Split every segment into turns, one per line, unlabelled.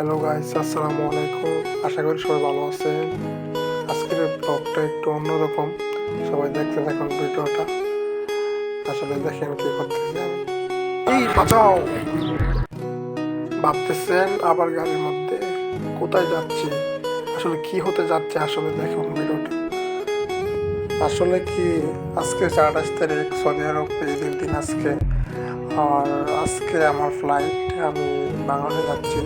Hello guys আসসালামু আলাইকুম। আশা করি সবাই ভালো আছেন। আজকের ব্লগটা একটু অন্যরকম। সবাই দেখতে থাকুন ভিডিওটা। আসলে দেখেন কি করতেছি আমি। এই, বাঁচাও! ভাবতেছেন আবার গাড়ির মধ্যে কোথায় যাচ্ছি? আসলে কি হতে যাচ্ছে? আসলে দেখুন ভিডিওটা। আসলে কি, আজকে আঠাশ তারিখ সৌদি আরব ঈদের দিন আজকে। আর আজকে আমার ফ্লাইট আমি বাংলাদেশে যাচ্ছি।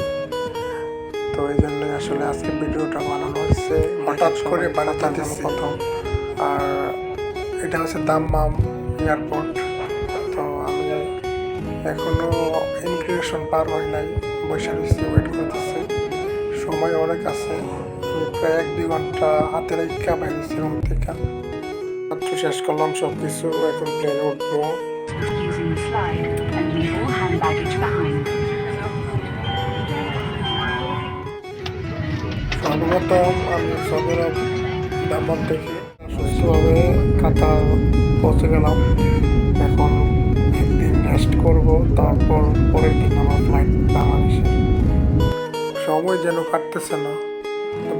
তো এই জন্য আসলে আজকে ভিডিওটা বানানো হয়েছে হঠাৎ করে বানাতে দিচ্ছি প্রথম। আর এটা হচ্ছে দাম্মাম এয়ারপোর্ট। তো আমি এখনও ইমিগ্রেশন পার হয় নাই বসে রয়েছি ওয়েট করতেছি। সময় অনেক আছে প্রায় এক দুই ঘণ্টা হাতে রেখা বাইরেছি রুম থেকে। মাত্র শেষ করলাম সব কিছু এখন প্লেনে উঠবো। সর্বপ্রথম আমি সদর দাম্বাম থেকে সুস্থভাবে কাতার পৌঁছে গেলাম। এখন একদিন রেস্ট করব তারপর পরের দিন আমার ফ্লাইট বাংলাদেশে। সময় যেন কাটতেছে না।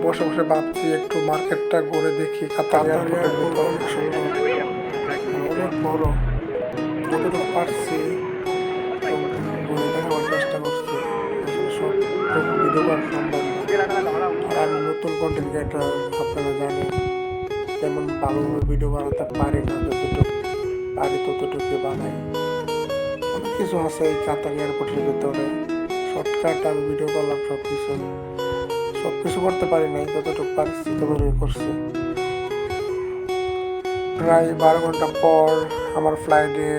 বসে বসে ভাবছি একটু মার্কেটটা ঘুরে দেখি কাতার এয়ারপোর্টের অনেক সুন্দর। অনেক বড়। যতটুকু পারছি ঘুরে দেখাবার চেষ্টা করছি। সব ভিডিও সম্ভব। নতুন কন্টেন্ট ক্রিয়েটার আপনারা জানেন। তেমন ভালোভাবে ভিডিও বানাতে পারি না যতটুকু, পারি ততটুকু বানাই। অনেক কিছু আছে এই কাতার এয়ারপোর্টের ভিতরে। শর্টকাট আমি ভিডিও করলাম সব কিছু সব কিছু করতে পারি নাই, যতটুকু পারছি ততটুকু করছি। প্রায় বারো ঘণ্টা পর আমার ফ্লাইটে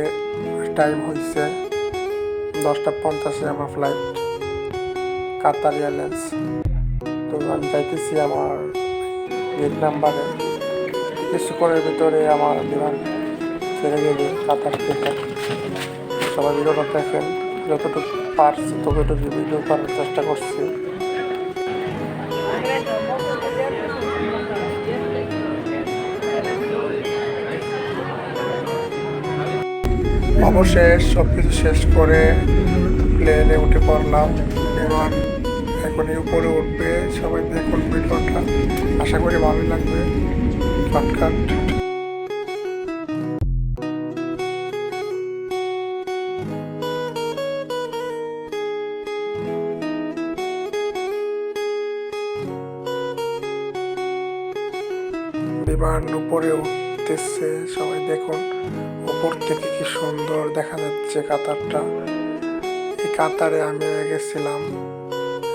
টাইম হয়েছে দশটা পঞ্চাশে আমার ফ্লাইট কাতার এয়ারলাইন্স তো আমি আমার গেট নাম্বারে কিছুক্ষণের ভিতরে আমার বিমান ছেড়ে গেলে কাতার থেকে। সবাই ভিডিওটা দেখেন যতটুকু পারছি ততটুকু ভিডিও করার চেষ্টা করছি। অবশেষ সব কিছু শেষ করে প্লেনে উঠে পড়লাম। বিমান এই উপরে উঠবে, সবাই দেখুন ভিডিওটা আশা করি ভালো লাগবে। শর্টকাট বিমান উপরে উঠতেছে, সবাই দেখুন। উপর থেকে কি সুন্দর দেখা যাচ্ছে কাতারটা। এই কাতারে আমি গেছিলাম।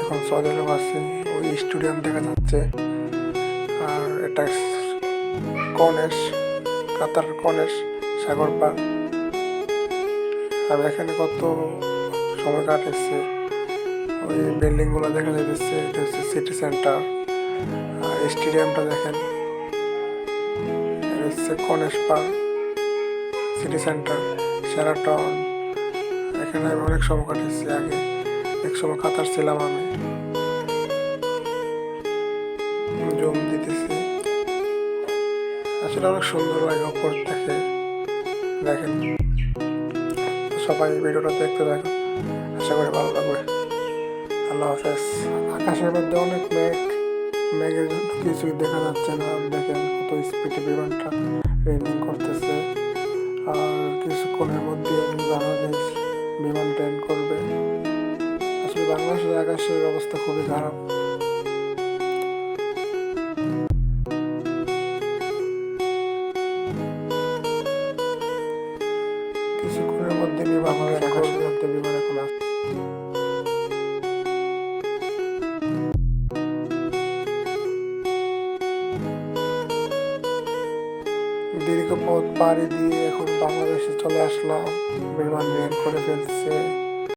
এখন সৌদি আরব আছি ওই স্টেডিয়াম দেখা যাচ্ছে। আর এটা কনেশ কাতার কনেশ সাগর পার আমি এখানে কত সময় কাটেছি, ওই বিল্ডিংগুলো দেখা যাচ্ছে এটা হচ্ছে সিটি সেন্টার স্টেডিয়ামটা দেখেন হচ্ছে কনেশ পার্ক সিটি সেন্টার সেরাটন এখানে আমি অনেক সময় কাটিয়েছি আগে। এক সময় কাতার ছিলাম আমি। জম দিতেছি। আসলে অনেক সুন্দর লাগে ওপর থেকে দেখেন। সবাই ভিডিওটা দেখতে দেখেন আশা করি ভালো লাগবে। আল্লাহ হাফেজ। আকাশের মধ্যে অনেক মেঘ। মেঘের জন্য কিছুই দেখা যাচ্ছে না। দেখেন কত স্পিডে বিমানটা ট্রেনিং করতেছে। আর কিছুক্ষণের মধ্যে আসলে আকাশের অবস্থা খুবই খারাপ। কিছুক্ষণের মধ্যে বিমান আকাশের মধ্যে বিমান এখন আসছে দীর্ঘ পথ পাড়ি দিয়ে এখন বাংলাদেশে চলে আসলাম। বিমান রেড করে ফেলছে।